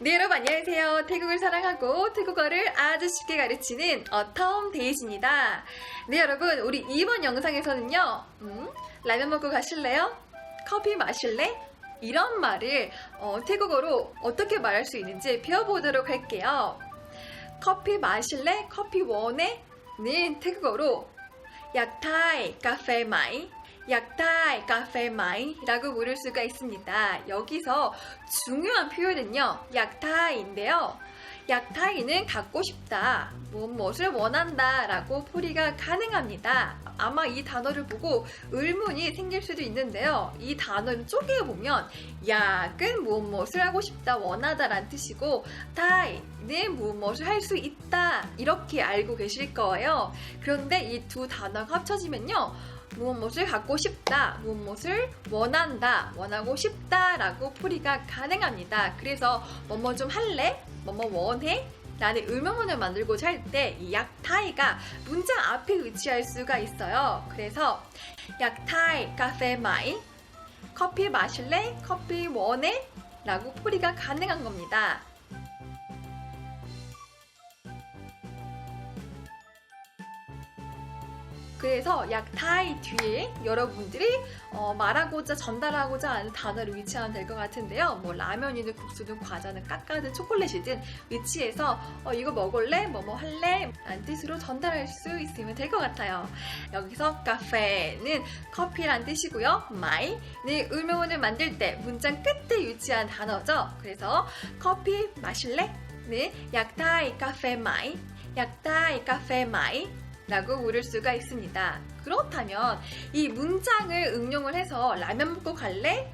네 여러분 안녕하세요. 태국을 사랑하고 태국어를 아주 쉽게 가르치는 어텀 데이지입니다. 네 여러분 우리 이번 영상에서는요. 음, 라면 먹고 가실래요? 커피 마실래? 이런 말을 어, 태국어로 어떻게 말할 수 있는지 배워보도록 할게요. 커피 마실래? 커피 원해? 는 태국어로 약타이 카페 마이 약타이 카페 마이 라고 물을 수가 있습니다. 여기서 중요한 표현은요. 약타이인데요. 약타이는 갖고 싶다, 무엇을 원한다 라고 풀이가 가능합니다. 아마 이 단어를 보고 의문이 생길 수도 있는데요. 이 단어를 쪼개 보면 약은 무엇을 하고 싶다, 원하다 라는 뜻이고 타이는 무엇을 할 수 있다 이렇게 알고 계실 거예요. 그런데 이 두 단어가 합쳐지면요. 무엇을 갖고 싶다, 무엇을 원한다, 원하고 싶다라고 풀이가 가능합니다. 그래서 뭐뭐 좀 할래? 뭐뭐 원해? 라는 의문문을 만들고자 할 때 이 약타이가 문장 앞에 위치할 수가 있어요. 그래서 약타이 카페 마이 커피 마실래? 커피 원해? 라고 풀이가 가능한 겁니다. 그래서 약타이 뒤에 여러분들이 어, 말하고자 전달하고자 하는 단어를 위치하면 될 것 같은데요. 뭐 라면이든 국수든 과자는 깎아든 초콜릿이든 위치해서 어, 이거 먹을래? 뭐뭐 할래? 라는 뜻으로 전달할 수 있으면 될 것 같아요. 여기서 카페는 커피란 뜻이고요. 마이는 의문문을 만들 때 문장 끝에 위치한 단어죠. 그래서 커피 마실래? 는 약타이 카페 마이 약타이 카페 마이 라고 물을 수가 있습니다. 그렇다면 이 문장을 응용을 해서 라면 먹고 갈래?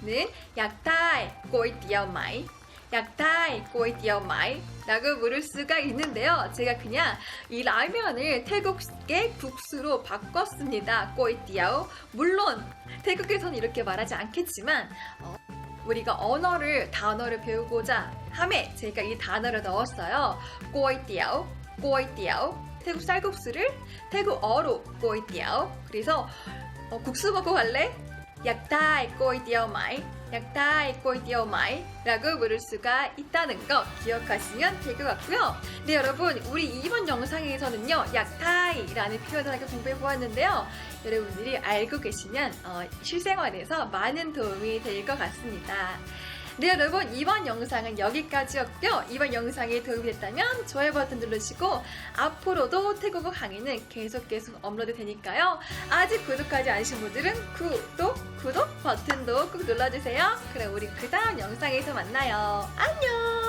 는 약타이 꼬이띠어 마이 약타이 꼬이띠어 마이 라고 물을 수가 있는데요. 제가 그냥 이 라면을 태국의 국수로 바꿨습니다. 꼬이띠어 물론 태국에서는 이렇게 말하지 않겠지만 어, 우리가 언어를 단어를 배우고자 함에 제가 이 단어를 넣었어요. 꼬이띠어 꼬이띠어 태국 쌀국수를 태국어로 꼬이띠아오. 그래서 어, 국수 먹고 갈래? 약타이 꼬이띠아오 마이 약타이 꼬이띠아오 마이 라고 물을 수가 있다는 거 기억하시면 될 것 같고요. 네 여러분 우리 이번 영상에서는요 약타이라는 표현을 함께 공부해 보았는데요. 여러분들이 알고 계시면 어, 실생활에서 많은 도움이 될 것 같습니다 네 여러분 이번 영상은 여기까지였고요. 이번 영상이 도움이 됐다면 좋아요 버튼 누르시고 앞으로도 태국어 강의는 계속 계속 업로드 되니까요. 아직 구독하지 않으신 분들은 구독 구독 버튼도 꼭 눌러주세요. 그럼 우리 그 다음 영상에서 만나요. 안녕